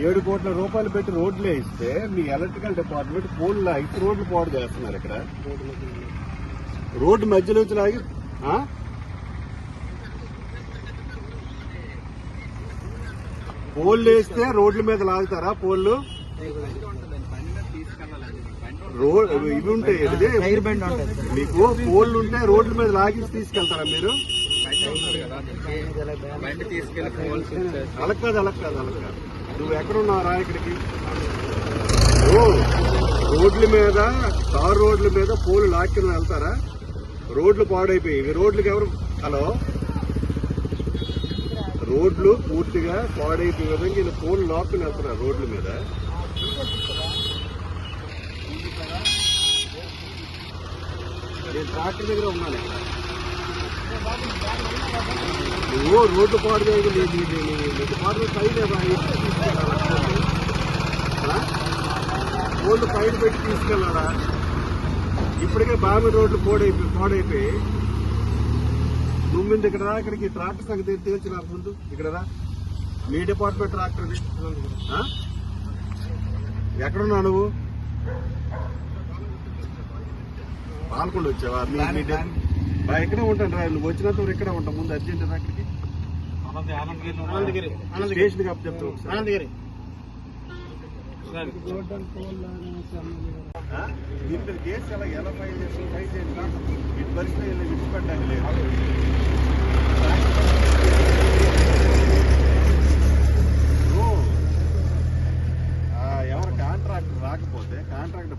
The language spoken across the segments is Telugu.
ఏడు కోట్ల రూపాయలు పెట్టి రోడ్లు వేస్తే మీ ఎలక్ట్రికల్ డిపార్ట్మెంట్ పోల్ లాగి రోడ్లు పాడు చేస్తున్నారు ఇక్కడ. రోడ్డు మధ్యలో వచ్చి లాగి పోల్ వేస్తే రోడ్ల మీద లాగుతారా పోల్లు రోడ్ ఇవి ఉంటాయి మీకు పోల్లు ఉంటే రోడ్ల మీద లాగి తీసుకెళ్తారా మీరు? అలక్ కాదు అలక్ కాదు కాదు నువ్వు ఎక్కడున్నారా ఇక్కడికి? రోడ్ల మీద తారు రోడ్ల మీద పోలు లాక్కుని వెళ్తారా? రోడ్లు పాడైపోయి ఇవి రోడ్లకి ఎవరు హలో? రోడ్లు పూర్తిగా పాడైపోయే విధంగా వీళ్ళు పోలు లాక్కుని వెళ్తున్నారు రోడ్ల మీద. నేను ట్రాక్టర్ దగ్గర ఉన్నాను. నువ్వు రోడ్డు పాడు చేయగలి డిపార్ట్మెంట్ పై లేదా రోడ్డు పైన పెట్టి తీసుకెళ్ళాడా ఇప్పటికే బాగా రోడ్లు పాడైపోయి పాడైపోయి. నువ్వు ముందు ఇక్కడ రా ఇక్కడికి ట్రాక్టర్ సంగతి తేల్చి నాకు ముందు? ఇక్కడ రా. మీ డిపార్ట్మెంట్ ట్రాక్టర్. ఇది. ఎక్కడున్నావు నువ్వు? పాల్కొండ వచ్చావా? ఇక్కడే ఉంటాను రా నువ్వు? వచ్చినంత ఇక్కడే ఉంటాం ముందు అర్జెంట్ ఆనందగిరి స్టేషన్ కప్ చెప్తావు. ఆనందగిరి. మీద కేసు ఎలా ఎలా ఫైల్ చేసి ఫైల్ చేయండి ఇటు పరిస్థితి విడిచిపెట్టడానికి లేదు.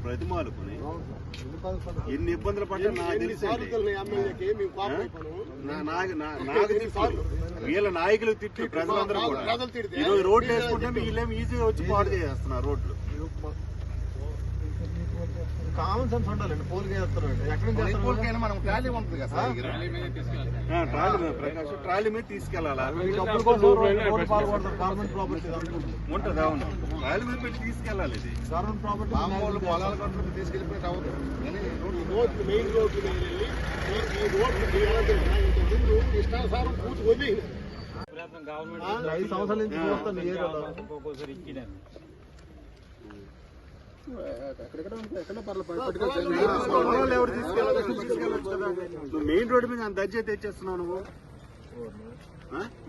ప్రతిమాలుకుని ఎన్ని ఇబ్బందులు పడ్డా నాకు తెలుసు వీళ్ళ నాయకులు తిట్టి ప్రజలందరూ కూడా. ఈరోజు రోడ్లు వేసుకుంటే వీళ్ళేమి ఈజీగా వచ్చి పాడు చేస్తున్నారు రోడ్లు. కామన్ సెన్స్ ఉండాలండి పోల్ చేస్తున్నాడు? మనం ఖాళీ ఉంటుంది కదా ట్రాలీ మీద ప్రకాష్ ట్రాలీ మీద పాల్గొడతారు. గవర్నమెంట్ ప్రాపర్టీ ఉంటది అవును. ట్రాలీ మీద పెట్టి తీసుకెళ్ళాలి ఇది. గవర్నమెంట్ ప్రాపర్టీ మామూలు పొలాల గట్టు తీసుకెళ్ళిపోయి కానీ రోడ్డు మెయిన్ రోడ్డు మీద వెళ్ళి ఈ- ఈ రోడ్డు ముందు ఇష్టానుసారం పూర్తి వదిలి ఐదు సంవత్సరాల నుంచి చూస్తాను తీసుకెళ్ళాలి మెయిన్ రోడ్డు మీద అంత దజ్జే తెచ్చేస్తున్నావు నువ్వు?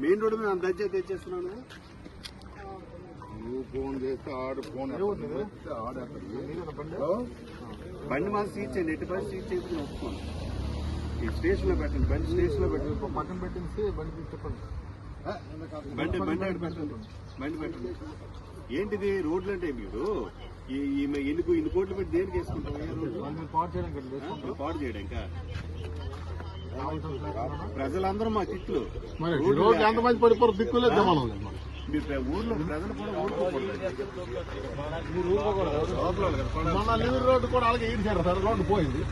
మెయిన్ రోడ్డు మీద అంత దజ్జే తెచ్చేస్తున్నావు నువ్వు. నువ్వు ఫోన్ చేస్తే ఆడు ఫోన్. బండి? మాకు సీట్ చేయండి. ఎట్టి పని సీట్ చేసి ఒప్పుకోను. ఈ స్టేషన్లో పెట్టండి. బండి స్టేషన్లో పెట్టండి. పక్కన బండి చెప్పండి. బండి బండి ఆడ పెట్టండి? బండి పెట్టండి. ఏంటిది? రోడ్లు అంటే మీరు ఈమె ఎన్ని ఇన్ని కోట్లు పెట్టి దేనికి వేసుకుంటాం చేయడానికి? పాడు చేయడం ఇంకా? ప్రజలందరూ మా ఈ రోడ్లు ఎంతమంది పడిపోరు? దిక్కులేదు మీ ఊర్లో ప్రజలు కూడా ఊరుకోకూడదు. మన లివర్ రోడ్డు కూడా అలాగే ఈడ్చారు సార్. రోడ్డు పోయింది.